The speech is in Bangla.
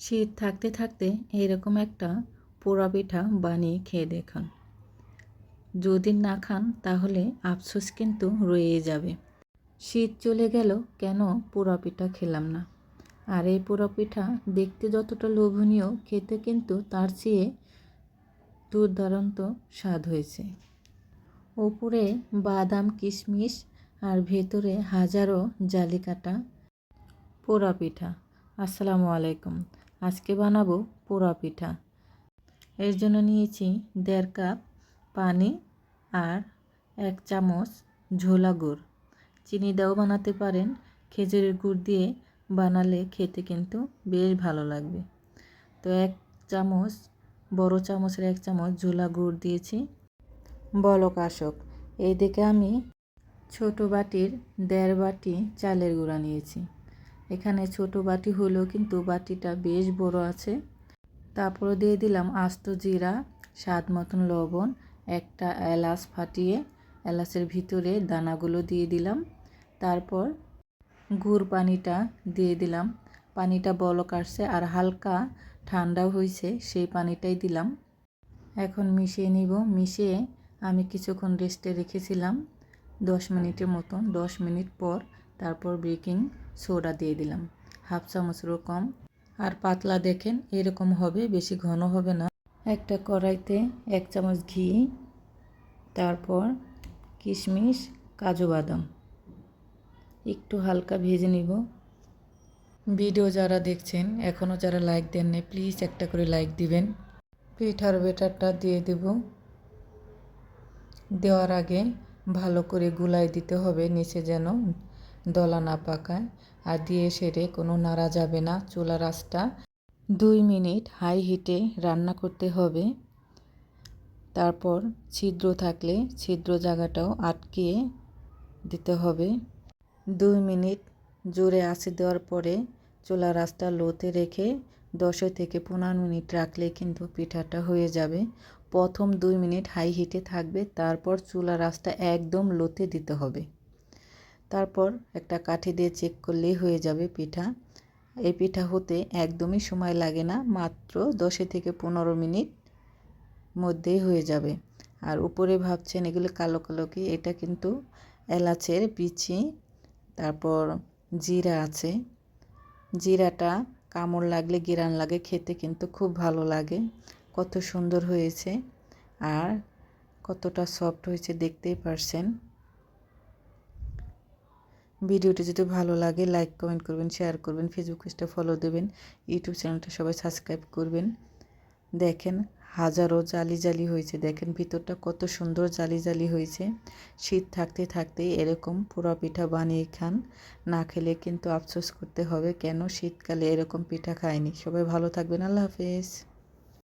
শীত থাকতে থাকতে এরকম একটা পোড়া পিঠা বানিয়ে খেয়ে দেখান। যদি না খান, তাহলে আফসোস কিন্তু রয়ে যাবে। শীত চলে গেল, কেন পোড়া পিঠা খেলাম না? আর এই পোড়া পিঠা দেখতে যতটা লোভনীয়, খেতে কিন্তু তার চেয়ে দুর্দান্ত স্বাদ হয়েছে। ওপরে বাদাম, কিশমিশ আর ভেতরে হাজারো জালি কাটা পোড়া পিঠা। আসসালামু আলাইকুম। আজকে বানাবো পোড়া পিঠা। এর জন্য নিয়েছি দেড় কাপ পানি আর এক চামচ ঝোলা গুড়। চিনি দিয়েও বানাতে পারেন। খেজুরের গুড় দিয়ে বানালে খেতে কিন্তু বেশ ভালো লাগবে। তো এক চামচ, বড় চামচের এক চামচ ঝোলা গুড় দিয়েছি। বলক আসক। এই দিকে আমি ছোট বাটির দেড় বাটি চালের গুঁড়া নিয়েছি। এখানে ছোট বাটি হলেও কিন্তু বাটিটা বেশ বড় আছে। তারপরে দিয়ে দিলাম আস্ত জিরা, স্বাদ মতন লবণ, একটা এলাচ ফাটিয়ে এলাচের ভিতরে দানাগুলো দিয়ে দিলাম। তারপর গুড় পানিটা দিয়ে দিলাম। পানিটা বলক আসছে আর হালকা ঠান্ডা হয়েছে সেই পানিটাই দিলাম। এখন মিশিয়ে নিব। মিশিয়ে আমি কিছুক্ষণ রেস্টে রেখেছিলাম দশ মিনিটের মতন। দশ মিনিট পর তারপর বেকিং সোডা দিয়ে দিলাম। হাফ চামচেরও কম। আর পাতলা দেখেন, এরকম হবে, বেশি ঘন হবে না। একটা কড়াইতে এক চামচ ঘি, তারপর কিশমিশ, কাজু বাদাম। একটু হালকা ভেজে নিব। ভিডিও যারা দেখছেন, এখনও যারা লাইক দেন দেননি, প্লিজ একটা করে লাইক দিবেন। পিঠার বেটারটা দিয়ে দেব। দেওয়ার আগে ভালো করে গুলাই দিতে হবে, নিচে যেন দলা না পাকায়, আর দিয়ে সেরে কোনো নাড়া যাবে না চুলা রাসটা দুই মিনিট হাই হিটে রান্না করতে হবে। তারপর ছিদ্র থাকলে ছিদ্র জায়গাটাও আটকিয়ে দিতে হবে। দুই মিনিট জোরে আঁচে দেওয়ার পরে চুলা রাস্তা লোতে রেখে দশ থেকে পনেরো মিনিট রাখলে কিন্তু পিঠাটা হয়ে যাবে। প্রথম দুই মিনিট হাই হিটে থাকবে, তারপর চুলা রাস্তা একদম লোতে দিতে হবে। তারপর একটা কাঠি দিয়ে চেক করলেই হয়ে যাবে পিঠা। এই পিঠা হতে একদমই সময় লাগে না, মাত্র দশে থেকে পনেরো মিনিট মধ্যেই হয়ে যাবে। আর উপরে ভাবছেন এগুলো কালো কালো কি? এটা কিন্তু এলাচের বিচি তারপর জিরা আছে। জিরাটা কামড় লাগলে, গিরান লাগে, খেতে কিন্তু খুব ভালো লাগে। কত সুন্দর হয়েছে আর কতটা সফট হয়েছে, দেখতেই পারছেন। ভিডিওটি যদি ভালো লাগে লাইক কমেন্ট করবেন শেয়ার করবেন ফেসবুক পেজটা ফলো দেবেন ইউটিউব চ্যানেলটা সবাই সাবস্ক্রাইব করবেন। দেখেন হাজারো জালি জালি হয়েছে, দেখেন ভিতরটা কত সুন্দর জালি জালি হয়েছে। শীত থাকতে থাকতে এরকম পোড়া পিঠা বানিয়ে খান, না খেলে কিন্তু আফসোস করতে হবে কেন শীতকালে এরকম পিঠা খায়নি। সবাই ভালো থাকবেন, আল্লাহ হাফেজ।